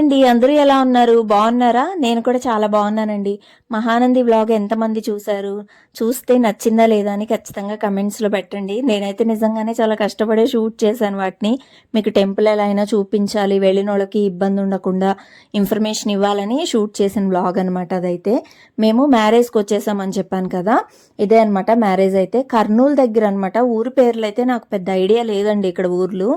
అండి. అందరూ ఎలా ఉన్నారు? బాగున్నారా? నేను కూడా చాలా బాగున్నానండి. మహానంది వ్లాగ్ ఎంతమంది చూశారు? చూస్తే నచ్చిందా లేదా అని ఖచ్చితంగా కమెంట్స్లో పెట్టండి. నేనైతే నిజంగానే చాలా కష్టపడే షూట్ చేశాను వాటిని. మీకు టెంపుల్ ఎలా అయినా చూపించాలి వెళ్ళిన వాళ్ళకి ఇబ్బంది ఉండకుండా ఇన్ఫర్మేషన్ ఇవ్వాలని షూట్ చేసిన బ్లాగ్ అనమాట అదైతే. మేము మ్యారేజ్కి వచ్చేసామని చెప్పాను కదా. ఇదే అనమాట మ్యారేజ్ అయితే. కర్నూలు దగ్గర అనమాట ఊరు పేర్లు అయితే నాకు పెద్ద ఐడియా లేదండి ఇక్కడ ఊర్లు.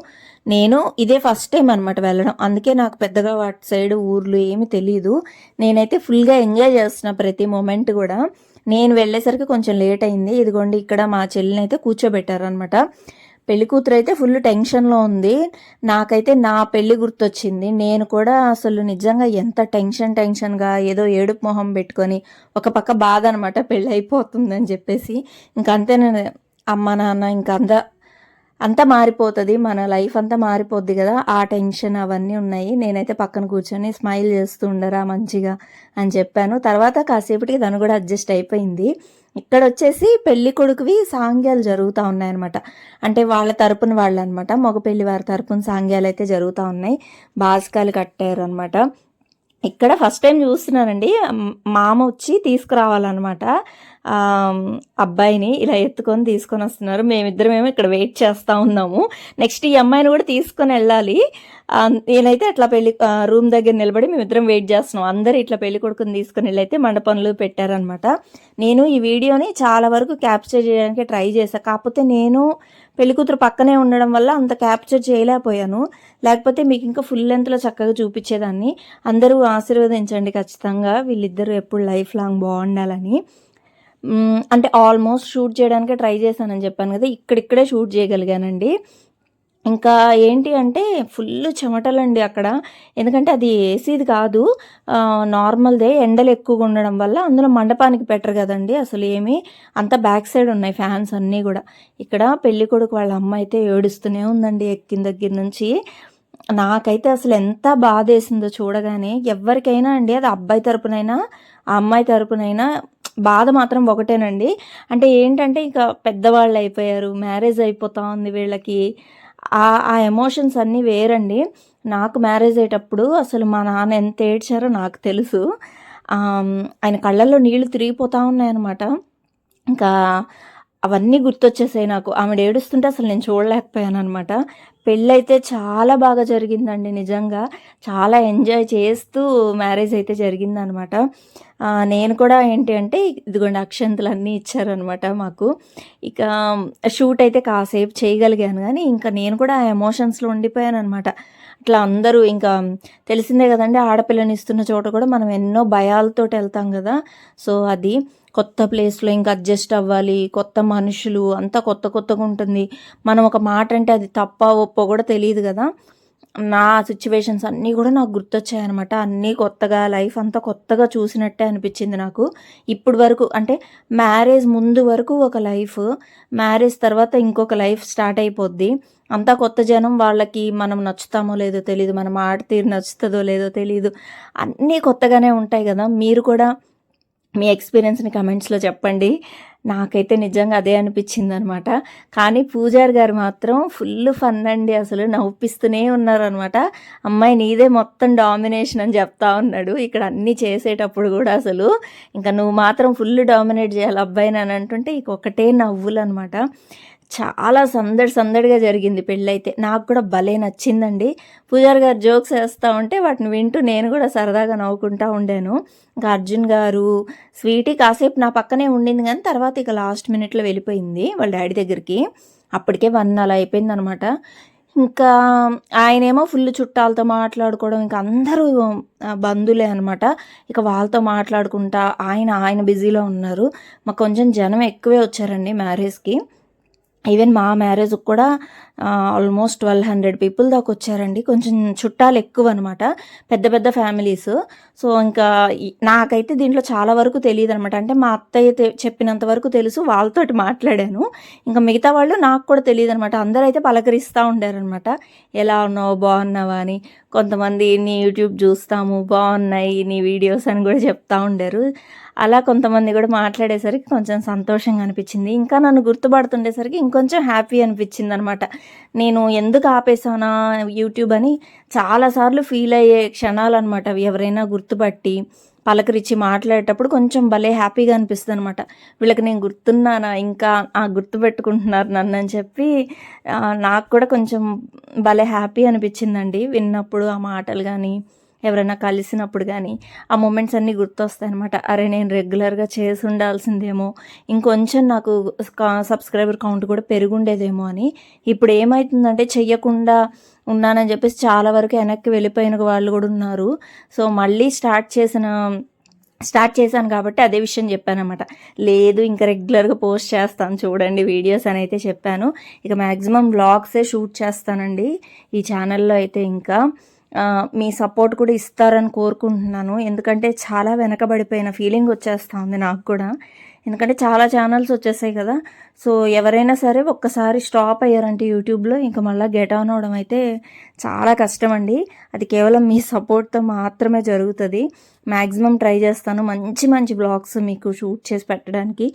నేను ఇదే ఫస్ట్ టైం అనమాట వెళ్ళడం. అందుకే నాకు పెద్దగా వాటి సైడ్ ఊర్లు ఏమి తెలియదు నేనైతే ఫుల్గా ఎంజాయ్ చేస్తున్నా ప్రతి మూమెంట్ కూడా. నేను వెళ్ళేసరికి కొంచెం లేట్ అయింది. ఇదిగోండి ఇక్కడ మా చెల్లిని అయితే కూర్చోబెట్టారనమాట పెళ్ళి కూతురు అయితే ఫుల్ టెన్షన్లో ఉంది. నాకైతే నా పెళ్ళి గుర్తొచ్చింది. నేను కూడా అసలు నిజంగా ఎంత టెన్షన్ టెన్షన్గా ఏదో ఏడుపు మొహం పెట్టుకొని ఒక పక్క బాధ అనమాట పెళ్ళి అయిపోతుందని చెప్పేసి. ఇంకంతే నేను అమ్మ నాన్న ఇంకా అంతా మారిపోతుంది మన లైఫ్ అంతా మారిపోద్ది కదా. ఆ టెన్షన్ అవన్నీ ఉన్నాయి. నేనైతే పక్కన కూర్చొని స్మైల్ చేస్తూ ఉండరా మంచిగా అని చెప్పాను. తర్వాత కాసేపటికి తను కూడా అడ్జస్ట్ అయిపోయింది. ఇక్కడ వచ్చేసి పెళ్ళి కొడుకువి సాంగ్యాలు జరుగుతూ ఉన్నాయన్నమాట. అంటే వాళ్ళ తరపున వాళ్ళు అనమాట మగ పెళ్ళి వారి తరపున సాంగ్యాలు అయితే జరుగుతూ ఉన్నాయి. బాస్కాలు కట్టారు అనమాట ఇక్కడ ఫస్ట్ టైం చూస్తున్నానండి. మామ వచ్చి తీసుకురావాలన్నమాట. అబ్బాయిని ఇలా ఎత్తుకొని తీసుకొని వస్తున్నారు. మేమిద్దరమేమో ఇక్కడ వెయిట్ చేస్తూ ఉన్నాము. నెక్స్ట్ ఈ అమ్మాయిని కూడా తీసుకొని వెళ్ళాలి. నేనైతే అట్లా పెళ్ళి రూమ్ దగ్గర నిలబడి మేమిద్దరం వెయిట్ చేస్తున్నాం. అందరు ఇట్లా పెళ్ళి కొడుకుని తీసుకుని వెళ్ళైతే మండపంలో పెట్టారనమాట నేను ఈ వీడియోని చాలా వరకు క్యాప్చర్ చేయడానికి ట్రై చేశాను కాకపోతే నేను పెళ్ళికూతురు పక్కనే ఉండడం వల్ల అంత క్యాప్చర్ చేయలేకపోయాను. లేకపోతే మీకు ఇంకా ఫుల్ లెంత్లో చక్కగా చూపించేదాన్ని. అందరూ ఆశీర్వదించండి ఖచ్చితంగా. వీళ్ళిద్దరూ ఎప్పుడు లైఫ్ లాంగ్ బాగుండాలని. అంటే ఆల్మోస్ట్ షూట్ చేయడానికి ట్రై చేశానని చెప్పాను కదా ఇక్కడిక్కడే షూట్ చేయగలిగానండి. ఇంకా ఏంటి అంటే ఫుల్ చెమటలండి అక్కడ. ఎందుకంటే అది ఏసీది కాదు. నార్మల్దే ఎండలు ఎక్కువగా ఉండడం వల్ల అందులో మండపానికి పెట్టరు కదండి అసలు ఏమి. అంత బ్యాక్ సైడ్ ఉన్నాయి ఫ్యాన్స్ అన్నీ కూడా. ఇక్కడ పెళ్ళి కొడుకు వాళ్ళ అమ్మ అయితే ఏడుస్తూనే ఉందండి ఎక్కిన దగ్గర నుంచి. నాకైతే అసలు ఎంత బాధ వేసిందో చూడగానే ఎవరికైనా అండి అది అబ్బాయి తరపునైనా ఆ అమ్మాయి తరపునైనా బాధ మాత్రం ఒకటేనండి. అంటే ఏంటంటే ఇంకా పెద్దవాళ్ళు అయిపోయారు మ్యారేజ్ అయిపోతా ఉంది వీళ్ళకి. ఆ ఆ ఎమోషన్స్ అన్నీ వేరండి. నాకు మ్యారేజ్ అయ్యేటప్పుడు అసలు మా నాన్న ఎంత ఏడ్చారో నాకు తెలుసు. ఆయన కళ్ళల్లో నీళ్ళు తిరిగిపోతూ ఉన్నాయన్నమాట. ఇంకా అవన్నీ గుర్తొచ్చేసాయి నాకు. ఆమె ఏడుస్తుంటే అసలు నేను చూడలేకపోయాను అనమాట పెళ్ళైతే చాలా బాగా జరిగిందండి నిజంగా. చాలా ఎంజాయ్ చేస్తూ మ్యారేజ్ అయితే జరిగిందనమాట నేను కూడా ఏంటి అంటే ఇదిగోండి అక్షంతలు అన్నీ ఇచ్చారనమాట మాకు. ఇక షూట్ అయితే కాసేపు చేయగలిగాను కానీ ఇంకా నేను కూడా ఆ ఎమోషన్స్లో ఉండిపోయాను అనమాట అట్లా అందరూ ఇంకా తెలిసిందే కదండి ఆడపిల్లని ఇస్తున్న చోట కూడా మనం ఎన్నో భయాలతో వెళ్తాం కదా. సో అది కొత్త ప్లేస్లో ఇంకా అడ్జస్ట్ అవ్వాలి కొత్త మనుషులు అంతా కొత్త కొత్తగా ఉంటుంది. మనం ఒక మాట అంటే అది తప్ప ఒప్పో కూడా తెలియదు కదా. నా సిచ్యువేషన్స్ అన్నీ కూడా నాకు గుర్తొచ్చాయి అనమాట అన్నీ కొత్తగా లైఫ్ అంతా కొత్తగా చూసినట్టే అనిపించింది నాకు. ఇప్పుడు వరకు అంటే మ్యారేజ్ ముందు వరకు ఒక లైఫ్ మ్యారేజ్ తర్వాత ఇంకొక లైఫ్ స్టార్ట్ అయిపోద్ది. అంతా కొత్త జనం వాళ్ళకి మనం నచ్చుతామో లేదో తెలియదు మనం ఆడ తీరు నచ్చుతుందో లేదో తెలియదు అన్నీ కొత్తగానే ఉంటాయి కదా. మీరు కూడా మీ ఎక్స్పీరియన్స్ని కమెంట్స్లో చెప్పండి. నాకైతే నిజంగా అదే అనిపించింది అనమాట కానీ పూజారి గారు మాత్రం ఫుల్ ఫన్ అండి. అసలు నవ్విస్తూనే ఉన్నారనమాట. అమ్మాయి నీదే మొత్తం డామినేషన్ అని చెప్తా ఉన్నాడు. ఇక్కడ అన్నీ చేసేటప్పుడు కూడా అసలు ఇంకా నువ్వు మాత్రం ఫుల్ డామినేట్ చేయాలి అబ్బాయిని అని అంటుంటే ఇక ఒకటే నవ్వులు అనమాట చాలా సందడి సందడిగా జరిగింది పెళ్ళైతే. నాకు కూడా భలే నచ్చిందండి. పూజారి గారు జోక్స్ వేస్తూ ఉంటే వాటిని వింటూ నేను కూడా సరదాగా నవ్వుకుంటూ ఉండాను. ఇంకా అర్జున్ గారు స్వీటీ కాసేపు నా పక్కనే ఉండింది కానీ తర్వాత ఇక లాస్ట్ మినిట్లో వెళ్ళిపోయింది వాళ్ళ డాడీ దగ్గరికి. అప్పటికే వన్ అలా అయిపోయింది అనమాట ఇంకా ఆయనేమో ఫుల్ చుట్టాలతో మాట్లాడుకోవడం ఇంకా అందరూ బంధువులే అనమాట. ఇక వాళ్ళతో మాట్లాడుకుంటా ఆయన ఆయన బిజీలో ఉన్నారు. మాకు కొంచెం జనం ఎక్కువే వచ్చారండి మ్యారేజ్కి. ఈవెన్ మా మ్యారేజ్కి కూడా ఆల్మోస్ట్ ట్వెల్వ్ హండ్రెడ్ పీపుల్ దాకా వచ్చారండి. కొంచెం చుట్టాలు ఎక్కువ అనమాట పెద్ద పెద్ద ఫ్యామిలీస్ సో ఇంకా నాకైతే దీంట్లో చాలా వరకు తెలియదు అనమాట అంటే మా అత్తయ్య చెప్పినంత వరకు తెలుసు వాళ్ళతోటి మాట్లాడాను. ఇంకా మిగతా వాళ్ళు నాకు కూడా తెలియదు అనమాట అందరూ అయితే పలకరిస్తూ ఉండారనమాట ఎలా ఉన్నావు? బాగున్నావా? అని. కొంతమంది నీ యూట్యూబ్ చూస్తాము బాగున్నాయి నీ వీడియోస్ అని కూడా చెప్తా ఉండారు. అలా కొంతమంది కూడా మాట్లాడేసరికి కొంచెం సంతోషంగా అనిపించింది. ఇంకా నన్ను గుర్తుపడుతుండేసరికి ఇంకొంచెం హ్యాపీ అనిపించింది అనమాట నేను ఎందుకు ఆపేసానా యూట్యూబ్ అని చాలాసార్లు ఫీల్ అయ్యే క్షణాలు అనమాట అవి ఎవరైనా గుర్తుపట్టి పలకరించి మాట్లాడేటప్పుడు కొంచెం భలే హ్యాపీగా అనిపిస్తుంది అనమాట వీళ్ళకి నేను గుర్తున్నానా ఇంకా ఆ గుర్తు పెట్టుకుంటున్నారు నన్ను అని చెప్పి నాకు కూడా కొంచెం భలే హ్యాపీ అనిపించిందండి. విన్నప్పుడు ఆ మాటలు కానీ ఎవరైనా కలిసినప్పుడు కానీ ఆ మూమెంట్స్ అన్నీ గుర్తొస్తాయి అనమాట అరే నేను రెగ్యులర్గా చేసి ఉండాల్సిందేమో ఇంకొంచెం నాకు సబ్స్క్రైబర్ కౌంట్ కూడా పెరుగుండేదేమో అని ఇప్పుడు ఏమవుతుందంటే చెయ్యకుండా ఉన్నానని చెప్పేసి చాలా వరకు వెనక్కి వెళ్ళిపోయిన వాళ్ళు కూడా ఉన్నారు. సో మళ్ళీ స్టార్ట్ చేసిన స్టార్ట్ చేశాను కాబట్టి అదే విషయం చెప్పానమాట లేదు ఇంకా రెగ్యులర్గా పోస్ట్ చేస్తాను చూడండి వీడియోస్ అని అయితే చెప్పాను. ఇక మ్యాక్సిమం బ్లాగ్సే షూట్ చేస్తానండి. ఈ ఛానల్లో అయితే ఇంకా మీ సపోర్ట్ కూడా ఇస్తారని కోరుకుంటున్నాను. ఎందుకంటే చాలా వెనకబడిపోయిన ఫీలింగ్ వచ్చేస్తూ ఉంది నాకు కూడా. ఎందుకంటే చాలా ఛానల్స్ వచ్చేసాయి కదా. సో ఎవరైనా సరే ఒక్కసారి స్టాప్ అయ్యారంటే యూట్యూబ్లో ఇంకా మళ్ళీ గెట్ ఆన్ అవడం అయితే చాలా కష్టం అండి అది కేవలం మీ సపోర్ట్తో మాత్రమే జరుగుతుంది. మ్యాక్సిమం ట్రై చేస్తాను. మంచి మంచి బ్లాగ్స్ మీకు షూట్ చేసి పెట్టడానికి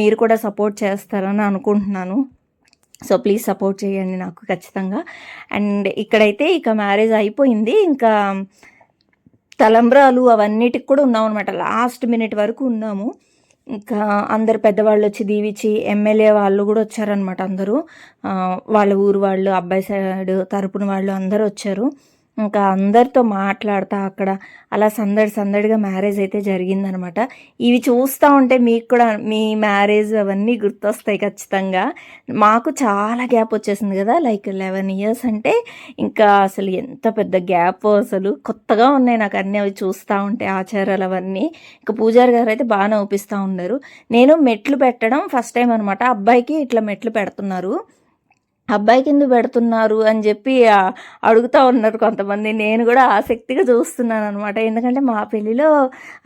మీరు కూడా సపోర్ట్ చేస్తారని అనుకుంటున్నాను. సో ప్లీజ్ సపోర్ట్ చేయండి నాకు ఖచ్చితంగా. అండ్ ఇక్కడైతే ఇక మ్యారేజ్ అయిపోయింది. ఇంకా తలంబ్రాలు అవన్నిటికి కూడా ఉన్నాం అనమాట లాస్ట్ మినిట్ వరకు ఉన్నాము. ఇంకా అందరు పెద్దవాళ్ళు వచ్చి దీవించి ఎమ్మెల్యే వాళ్ళు కూడా వచ్చారనమాట అందరూ. వాళ్ళ ఊరు వాళ్ళు అబ్బాయి సైడ్ తరపున వాళ్ళు అందరూ వచ్చారు. ఇంకా అందరితో మాట్లాడుతూ అక్కడ. అలా సందడి సందడిగా మ్యారేజ్ అయితే జరిగిందనమాట. ఇవి చూస్తూ ఉంటే మీకు కూడా మీ మ్యారేజ్ అవన్నీ గుర్తొస్తాయి ఖచ్చితంగా. మాకు చాలా గ్యాప్ వచ్చేసింది కదా లైక్ లెవెన్ ఇయర్స్ అంటే. ఇంకా అసలు ఎంత పెద్ద గ్యాప్ అసలు. కొత్తగా ఉన్నాయి నాకు అన్నీ అవి చూస్తూ ఉంటే ఆచారాలు అవన్నీ. ఇంకా పూజారి గారు అయితే బాగా నవ్విస్తూ ఉన్నారు. నేను మెట్లు పెట్టడం ఫస్ట్ టైం అనమాట. అబ్బాయికి ఇట్లా మెట్లు పెడుతున్నారు. అబ్బాయి కింద పెడుతున్నారు అని చెప్పి అడుగుతూ అడుగుతా ఉన్నారు కొంతమంది. నేను కూడా ఆసక్తిగా చూస్తున్నాను అనమాట ఎందుకంటే మా పెళ్ళిలో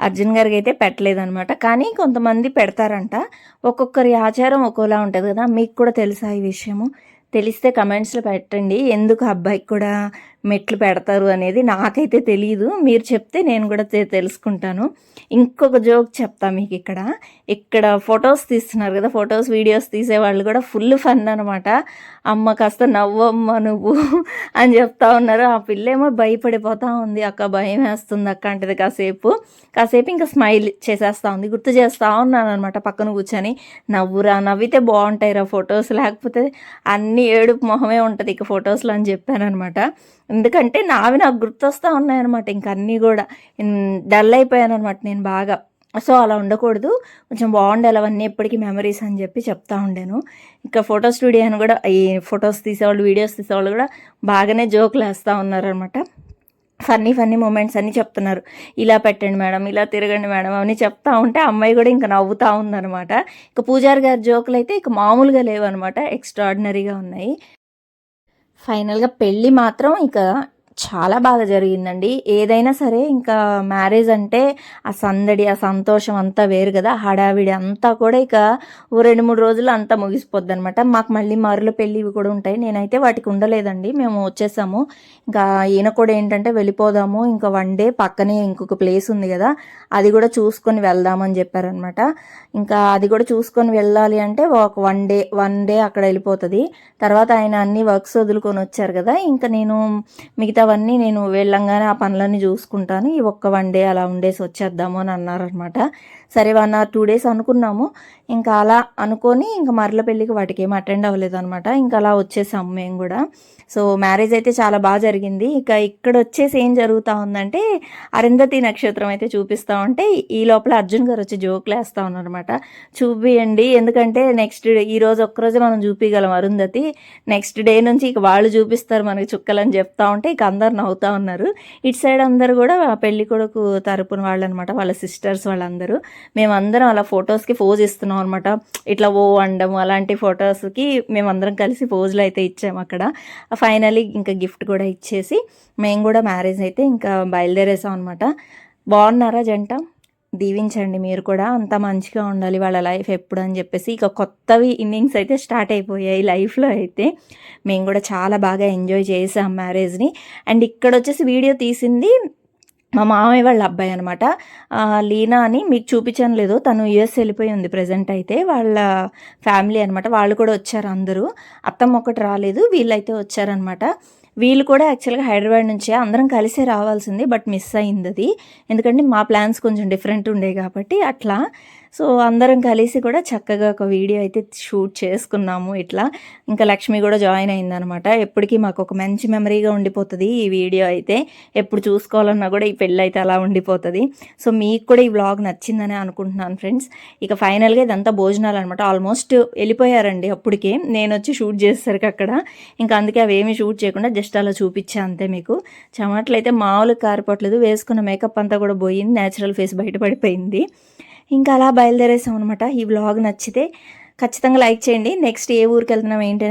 అర్జున్ గారికి అయితే పెట్టలేదనమాట కానీ కొంతమంది పెడతారంట. ఒక్కొక్కరి ఆచారం ఒక్కోలా ఉంటుంది కదా. మీకు కూడా తెలుసా ఈ విషయము? తెలిస్తే కమెంట్స్లో పెట్టండి. ఎందుకు అబ్బాయికి కూడా మెట్లు పెడతారు అనేది నాకైతే తెలియదు మీరు చెప్తే నేను కూడా తె- తెలుసుకుంటాను. ఇంకొక జోక్ చెప్తా మీకు ఇక్కడ. ఇక్కడ ఫొటోస్ తీస్తున్నారు కదా ఫొటోస్ వీడియోస్ తీసేవాళ్ళు కూడా ఫుల్ ఫన్ అనమాట అమ్మ కాస్త నవ్వమ్మ నువ్వు అని చెప్తా ఉన్నారు. ఆ పిల్లేమో భయపడిపోతా ఉంది. అక్క భయం వేస్తుంది అక్క అంటది కాసేపు. కాసేపు ఇంకా స్మైల్ చేసేస్తా ఉంది. గుర్తు చేస్తూ ఉన్నాను అనమాట పక్కన కూర్చొని. నవ్వురా నవ్వితే బాగుంటాయిరా ఫొటోస్. లేకపోతే అన్ని ఏడుపు మొహమే ఉంటుంది ఇక ఫొటోస్లో అని చెప్పాను అనమాట ఎందుకంటే నావి నాకు గుర్తొస్తూ ఉన్నాయన్నమాట. ఇంక అన్నీ కూడా. డల్ అయిపోయాను అనమాట నేను బాగా. సో అలా ఉండకూడదు. కొంచెం బాగుండాలి అవన్నీ ఎప్పటికీ మెమరీస్ అని చెప్పి చెప్తా ఉండాను. ఇంకా ఫోటో స్టూడియో అని కూడా ఈ ఫొటోస్ తీసేవాళ్ళు వీడియోస్ తీసేవాళ్ళు కూడా బాగానే జోకులు వేస్తూ ఉన్నారనమాట ఫన్నీ ఫన్నీ మూమెంట్స్ అన్నీ చెప్తున్నారు. ఇలా పెట్టండి మేడం ఇలా తిరగండి మేడం అవన్నీ చెప్తా ఉంటే అమ్మాయి కూడా ఇంకా నవ్వుతూ ఉందన్నమాట. ఇక పూజారి గారి జోకులు అయితే ఇక మామూలుగా లేవన్నమాట. ఎక్స్ట్రాడినరీగా ఉన్నాయి. ఫైనల్గా పెళ్ళి మాత్రం ఇక చాలా బాగా జరిగిందండి. ఏదైనా సరే ఇంకా మ్యారేజ్ అంటే ఆ సందడి ఆ సంతోషం అంతా వేరు కదా. హడావిడి అంతా కూడా ఇక ఓ రెండు మూడు రోజులు అంతా ముగిసిపోద్ది అనమాట మాకు మళ్ళీ మరుల పెళ్ళి ఇవి కూడా ఉంటాయి. నేనైతే వాటికి ఉండలేదండి. మేము వచ్చేసాము. ఇంకా ఈయన కూడా ఏంటంటే వెళ్ళిపోదాము. ఇంకా వన్ డే పక్కనే ఇంకొక ప్లేస్ ఉంది కదా. అది కూడా చూసుకొని వెళ్దామని చెప్పారనమాట ఇంకా అది కూడా చూసుకొని వెళ్ళాలి అంటే ఒక వన్ డే వన్ డే అక్కడ వెళ్ళిపోతుంది. తర్వాత ఆయన అన్ని వర్క్స్ వదులుకొని వచ్చారు కదా. ఇంకా నేను మిగతా మిగతావన్నీ నేను వెళ్ళంగానే ఆ పనులన్నీ చూసుకుంటాను. ఈ ఒక్క వన్ డే అలా ఉండేసి వచ్చేద్దాము అని అన్నారనమాట సరే వన్ ఆర్ టూ డేస్ అనుకున్నాము. ఇంకా అలా అనుకొని ఇంకా మరల పెళ్ళికి వాటికి ఏం అటెండ్ అవ్వలేదు అనమాట ఇంకా అలా వచ్చేసాము మేము కూడా. సో మ్యారేజ్ అయితే చాలా బాగా జరిగింది. ఇక ఇక్కడ వచ్చేసి ఏం జరుగుతూ ఉందంటే అరుంధతి నక్షత్రం అయితే చూపిస్తూ ఉంటే ఈ లోపల అర్జున్ గారు వచ్చి జోకులు వేస్తూ ఉన్నారనమాట చూపియండి. ఎందుకంటే నెక్స్ట్ ఈ రోజు ఒక్కరోజు మనం చూపించగలం అరుంధతి. నెక్స్ట్ డే నుంచి ఇక వాళ్ళు చూపిస్తారు మనకి చుక్కలని చెప్తా ఉంటే ఇక అందరు నవ్వుతూ ఉన్నారు. ఇటు సైడ్ అందరు కూడా పెళ్ళి కొడుకు తరపున వాళ్ళు అనమాట వాళ్ళ సిస్టర్స్ వాళ్ళందరూ. మేమందరం అలా ఫొటోస్కి పోజ్ ఇస్తున్నాం అనమాట ఇట్లా ఓ అండము అలాంటి ఫొటోస్కి మేమందరం కలిసి పోజులు అయితే ఇచ్చాము అక్కడ. ఫైనలీ ఇంకా గిఫ్ట్ కూడా ఇచ్చేసి మేము కూడా మ్యారేజ్ అయితే ఇంకా బయలుదేరేసాం అనమాట బాగున్నారా జంట? దీవించండి మీరు కూడా. అంత మంచిగా ఉండాలి వాళ్ళ లైఫ్ ఎప్పుడు అని చెప్పేసి ఇక కొత్తవి ఇన్నింగ్స్ అయితే స్టార్ట్ అయిపోయాయి లైఫ్లో అయితే. మేము కూడా చాలా బాగా ఎంజాయ్ చేసాం మ్యారేజ్ని. అండ్ ఇక్కడ వచ్చేసి వీడియో తీసింది మా మామయ్య వాళ్ళ అబ్బాయి అనమాట లీనా అని మీకు చూపించాను లేదు. తను యుఎస్ వెళ్ళిపోయి ఉంది ప్రజెంట్ అయితే. వాళ్ళ ఫ్యామిలీ అనమాట వాళ్ళు కూడా వచ్చారు అందరూ. అత్తమ్మ ఒకటి రాలేదు. వీళ్ళైతే వచ్చారనమాట వీళ్ళు కూడా యాక్చువల్గా హైదరాబాద్ నుంచే అందరం కలిసే రావాల్సింది బట్ మిస్ అయింది అది. ఎందుకంటే మా ప్లాన్స్ కొంచెం డిఫరెంట్ ఉండే కాబట్టి అట్లా. సో అందరం కలిసి కూడా చక్కగా ఒక వీడియో అయితే షూట్ చేసుకున్నాము ఇట్లా. ఇంకా లక్ష్మి కూడా జాయిన్ అయిందనమాట. ఎప్పటికీ మాకు ఒక మంచి మెమరీగా ఉండిపోతుంది ఈ వీడియో అయితే. ఎప్పుడు చూసుకోవాలన్నా కూడా ఈ పెళ్ళి అయితే అలా ఉండిపోతుంది. సో మీకు కూడా ఈ వ్లాగ్ నచ్చిందని అనుకుంటున్నాను ఫ్రెండ్స్. ఇక ఫైనల్గా ఇదంతా భోజనాలు అనమాట ఆల్మోస్ట్ వెళ్ళిపోయారండి అప్పటికే. నేను వచ్చి షూట్ చేసేసరికి అక్కడ. ఇంకా అందుకే అవి షూట్ చేయకుండా జస్ట్ అలా చూపించా అంతే మీకు. చెమటలు అయితే మామూలు కారిపోవట్లేదు. వేసుకున్న మేకప్ అంతా కూడా పోయింది. న్యాచురల్ ఫేస్ బయటపడిపోయింది ఇంకా అలా బయలుదేరేసాం అనమాట ఈ వ్లాగ్ నచ్చితే ఖచ్చితంగా లైక్ చేయండి. నెక్స్ట్ ఏ ఊరికి వెళ్తున్నాం ఏంటి అనేది